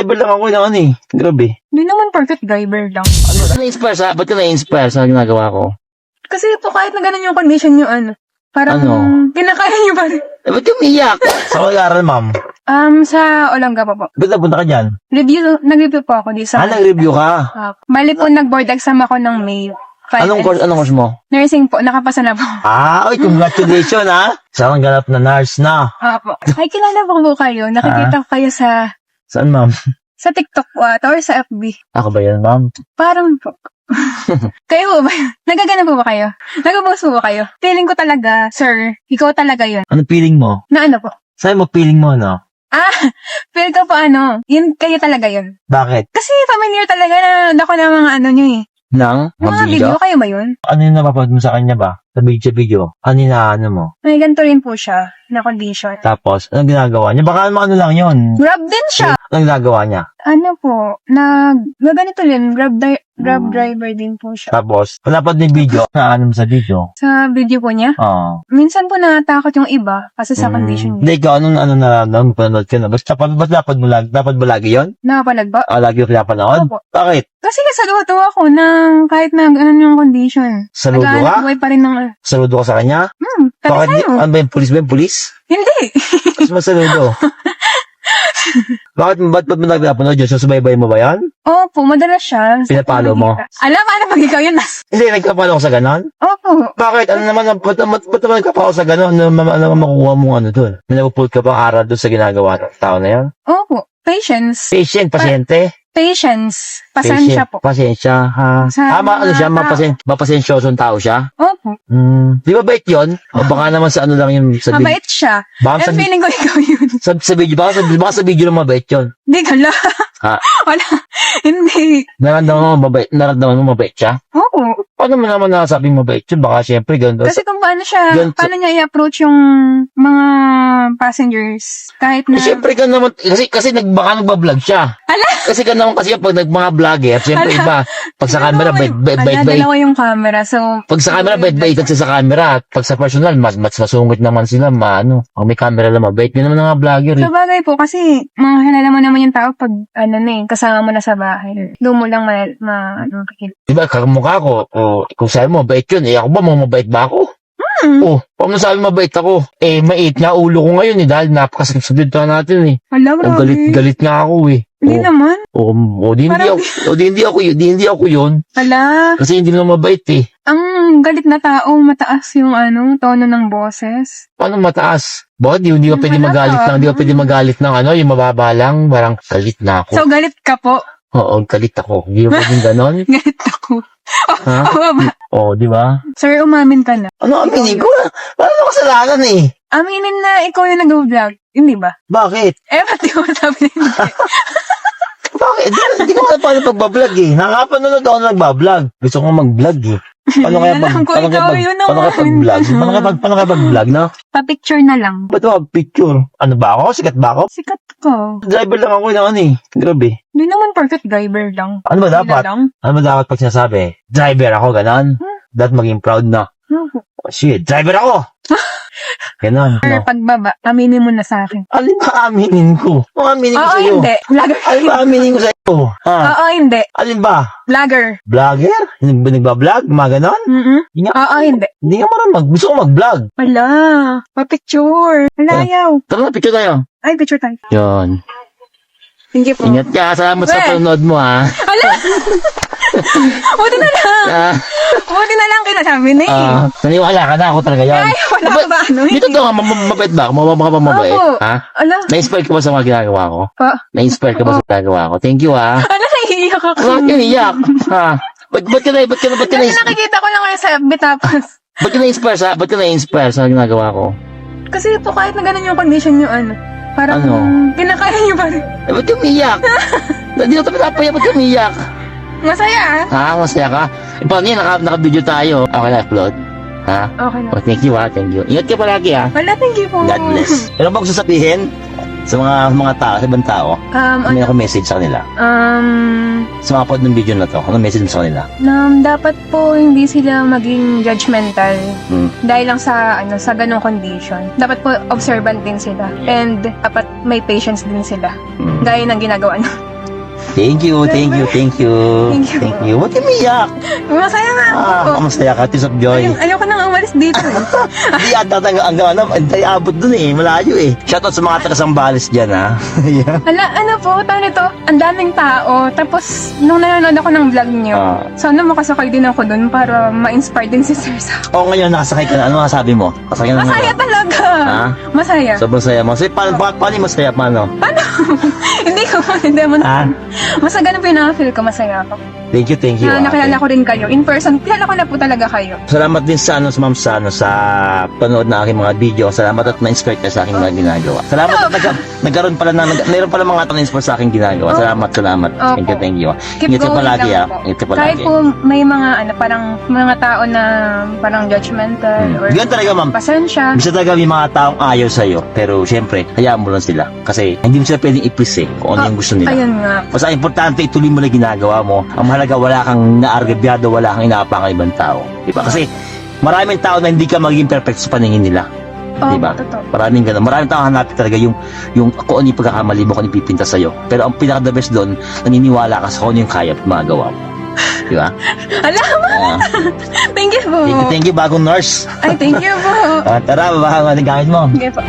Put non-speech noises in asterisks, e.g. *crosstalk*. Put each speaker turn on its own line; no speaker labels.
Driver lang ako ng ano eh. Grabe.
Hindi naman perfect driver lang.
Ano, na-inspire sa, ba't ka na-inspire sa ginagawa ko?
Kasi po kahit na ganun yung condition nyo, ano, parang
Ano?
kinakaya nyo pa rin.
Eh, ba't yung iyak? Sa mag-aaral, ma'am.
Um, sa Olongga pa po.
Ba't napunta ka dyan?
Review, nag-review po ako di sa...
Ah, nag-review ka.
Uh, bali po, nag-board exam ako ng May 5.
Anong course, anong course mo?
Nursing po, nakapasa na po.
Ah, oy, congratulations, ha? Sarang ganap na nurse na.
Apo. Ay, kilala po po kayo. Nakikita ko kayo sa
Saan, ma'am?
sa TikTok po ata or sa FB.
Ako ba yan, ma'am?
Parang po. *laughs* kayo po ba? Nagagana po ba kayo? Nag-post po ba kayo? Feeling ko talaga, sir, ikaw talaga yun.
Ano feeling mo?
Na ano po?
Saan mo feeling mo, no?
Ah, *laughs* feel ko po ano, yun, kayo talaga yun.
Bakit?
Kasi familiar talaga na ako na mga ano nyo eh. Yung mga video, kayo ba yun?
Ano yung napapanood mo sa kanya ba? Sa video, video. Ano yung ano mo?
May ganito rin po siya na condition.
Tapos, anong ginagawa niya? Baka ano lang yun.
Grab din siya.
Anong ginagawa niya?
Ano po, nag, na ganito din, grab, di- grab
Hmm.
driver din po siya.
Tapos, panapad ni video, na ano mo sa video?
Sa video po niya,
Oo.
minsan po natatakot yung iba kasi sa condition niya.
Hindi, ikaw, anong ano nararamdaman mo panonood ka na? Basta, ba't dapat mo lagi? Dapat ba lagi yun?
Nakapalag ba?
Ah, lagi yung pinapanood?
Opo.
Bakit?
Kasi nasaluto ako ng kahit na ganun yung condition.
Saludo ka?
buhay pa rin ng,
Saludo ka sa kanya?
hmm,
Bakit?
kasi
di-. Ano ba yung pulis ba yung pulis?
Hindi.
Mas masaludo. *laughs* Bakit, ba't, ba't mo nagpapanood yun? Susubaybay mo ba yan?
Opo, madalas siya. Sa
Pinapalo mo?
pamamagitan. Alam, ano pag ikaw yun? nas- *laughs*
Hindi, nagpapalo ko sa ganon?
Opo.
Bakit? Ano naman, ang- ba't, ba't, ba't naman nagpapalo sa ganon? Ano, ano, ano makukuha mo ano dun? May napupult ka bang aral dun sa ginagawa ng tao na yan?
Opo. Patience.
Patient, pasyente?
Patience. Pasensya po.
Pasensya, ha?
Sa
ah, ma, ano siya?
tao.
Mapasen, mapasensyosong tao siya?
Opo.
Hmm. Di ba bait yun? O baka naman sa ano lang yung sa video.
Mabait siya.
Baka
Eh,
sa,
feeling ko ikaw yun.
sa, sa video, baka sa, baka sa video lang mabait yun.
Hindi, kala.
Ha? *laughs*
Wala. Hindi.
Naramdaman mo mabait, naramdaman mo mabait siya?
Oo.
Paano mo naman nasabing mabait yun? Baka syempre ganun.
Kasi kung paano siya,
Gan-
paano niya i-approach yung mga passengers. Kahit na,
Eh, Siyempre ka naman, kasi, kasi nag, baka nagbablog siya.
Ala!
Kasi ka naman kasi pag nag mga vlogger, siyempre
Ala!
iba, pag sa camera, bait, bait,
Ala,
bait, bait.
dalawa yung camera. So,
Pag sa camera, bait, bait sa camera. Pag sa personal, mas, mas masungit naman sila, maano. Pag may camera lang, mabait. Din naman ng mga vlogger eh.
sa bagay po, kasi mga kilala mo naman yung tao pag, ano na eh, kasama mo na sa bahay. Doon mo lang ma, ma ano, kakil-
Diba, kamukha ko, o, kung sabi mo, mabait yun, eh, ako ba, mga mabait ba ako?
Hmm.
Oh, paano sabi mabait ako? Eh, mait nga ulo ko ngayon eh, dahil napakasakit sa dito natin eh.
Ala,
Oh,
grabe.
galit, galit nga ako eh.
Hindi
Oh,
naman.
oh, oh, di hindi
Parang-
ako, *laughs* oh, di hindi ako yun, di hindi ako yun.
Ala,
Kasi hindi naman mabait eh.
ang galit na tao, mataas yung ano, tono ng boses.
Paano mataas? Bakit di, hindi ka
Yung
pwede
halata.
magalit ng, hindi ka pwede magalit ng ano, yung mababa lang, parang galit na ako.
So, galit ka po.
Oo, galit ako. Hindi ka pwedeng ganon. *laughs*
Galit ako.
ha? *laughs*
Oo ba?
Oo, di ba?
Sir, umamin ka na.
Ano aminin ko? Wala na kasalanan eh.
Aminin na ikaw yung nag-vlog. Hindi ba?
Bakit?
Eh, ba't di mo sabi na hindi?
Hindi ko alam paano pagbablog eh. Nakapanood ako na nagbablog. Gusto ko mag-vlog eh. Paano kaya pag,
Alam ko,
paano kaya
ikaw
pag,
yun
paano kaya pag-vlog? Paano kaya pag, paano kaya pag-vlog, no?
Pa-picture na lang.
Ba't ako picture? Ano ba ako? Sikat ba ako?
Sikat ko.
Driver lang ako ng ano eh. Grabe.
Hindi naman perfect driver lang.
Ano ba
Hindi
dapat?
lang.
Ano ba dapat pag sinasabi? Driver ako, ganon?
Hmm.
Dapat maging proud na.
No.
Oh, shit, driver ako! *laughs* ganon.
Sir,
No.
pagbaba, aminin mo na sa akin.
Alin ba aminin ko? Ano aminin ko
Oo,
sa'yo?
hindi. Vlogger.
Alin ba aminin ko sa'yo? Ha?
Oo, hindi.
Alin ba?
Vlogger.
Vlogger? Nag nagba-vlog? Mga ganon?
Mm
Hindi nga,
Oo, hindi.
hindi nga marunong mag, gusto ko mag-vlog.
Wala. Pa-picture. Wala
Oh.
yaw.
Tara na, picture tayo.
Ay, picture tayo.
Yun.
Thank you po.
Ingat ka. Salamat sa
Weh.
panonood mo, ha.
Ala! *laughs* *laughs* Buti na lang.
Ah,
Buti na lang kinasabi na eh.
ah, naniwala ka na ako talaga yan.
Ay, wala ka ba ano eh.
Dito to, ma- ma- mabait ba? Ka ba mabait?
Opo.
Ha?
Ala,
Na-inspire ka ba sa mga ginagawa ko?
pa.
Na-inspire ka ba sa ginagawa ko? Thank you, ha. *laughs*
Ala, naiiyak ako.
Bakit ka niyak? Ha? Ba't, ba't ka na, ba't ka na, ba't ka na,
Kasi nakikita ko lang kayo sa FB tapos. *laughs*
ba't ka na-inspire sa, ba't ka na-inspire sa ginagawa ko?
Kasi po kahit na ganun yung condition nyo, ano, parang
Ano?
kinakaya nyo pa rin.
Eh, ba't ka umiyak? Hindi na tayo napaya, ba't ka umiyak?
Masaya
Ha?
ah.
Masaya ka? E, paano yun? Naka, naka-video tayo. Okay na, upload. Ha?
Okay na.
Oh, thank you, ha. Thank you. Ingat ka palagi, ha.
Wala, thank you po.
God bless. *laughs* Meron ba gusto sabihin? Sa mga mga tao, sa ibang tao,
Um,
may
ano,
ako message sa kanila.
um,
Sa mga pod ng video na to, ano message mo sa kanila?
na dapat po hindi sila maging judgmental
Hmm.
dahil lang sa ano sa ganong condition. Dapat po observant din sila and dapat may patience din sila.
Hmm.
Gaya ng ginagawa nyo.
Thank you, thank you, thank you.
Thank you.
Thank you. Ba't umiyak?
Masaya nga
Ah,
ako.
kamasaya ka, Tears of Joy.
Ayaw, ayaw umalis dito eh. *laughs*
Hindi ata hanggang hanggang ano, hindi abot dun eh, malayo eh. Shoutout sa mga taga-Sambales dyan ha. *laughs* yeah.
Hala, ano po, tawag nito, ang daming tao. Tapos, nung nanonood ako ng vlog nyo,
Ah.
sana makasakay din ako dun para ma-inspire din si Sir sa
O ngayon, nakasakay ka na. Ano sabi mo? Kasakay na
Masaya talaga.
Ha?
Masaya.
Sobrang saya mo. Paano, pa, paano yung masaya? Paano? *laughs*
hindi ko, hindi mo
Ha?
Mas ganun po yung nakafeel ko, masaya ako.
Thank you, thank you.
Na
ate.
nakilala ko rin kayo. In person, kilala ko na po talaga kayo.
Salamat din sa ano, sa ma'am sa, ano, sa panood na aking mga video. Salamat at na-inspire ka sa aking mga ginagawa. Salamat at nagka, nagkaroon pala na, nag, mayroon pala mga na-inspire sa aking ginagawa. Salamat, salamat. Thank you,
Opo.
thank you.
Keep
Ingat ka
going
palagi
lang
ah.
po.
Ingat ka
Kahit
palagi.
po may mga ano, parang mga tao na parang judgmental
Hmm.
or
Ganun talaga, ma'am.
pasensya.
Bisa talaga may mga taong ayaw sa'yo. Pero syempre, hayaan mo lang sila. Kasi hindi mo sila pwedeng ipis eh kung ano
Ah,
yung gusto nila.
Ayun nga.
Basta importante, ituloy mo na ginagawa mo. Ang mahalaga, wala kang naargabyado, wala kang inaapangan ibang tao. Diba? Kasi maraming tao na hindi ka magiging perfect sa paningin nila.
Oh,
Diba?
totoo.
Maraming ganun. Maraming tao hanapin talaga yung, yung kung ano yung pagkakamali mo, kung ano yung pipinta sa'yo. Pero ang pinaka the best doon, naniniwala ka sa kung ano yung kaya at magawa mo. Diba? *laughs*
Alam mo,
Ah,
thank you po.
thank you, thank you, bagong nurse.
Ay, thank you po. *laughs*
Ah, tara, babaha nga ng gamit mo.
Sige po.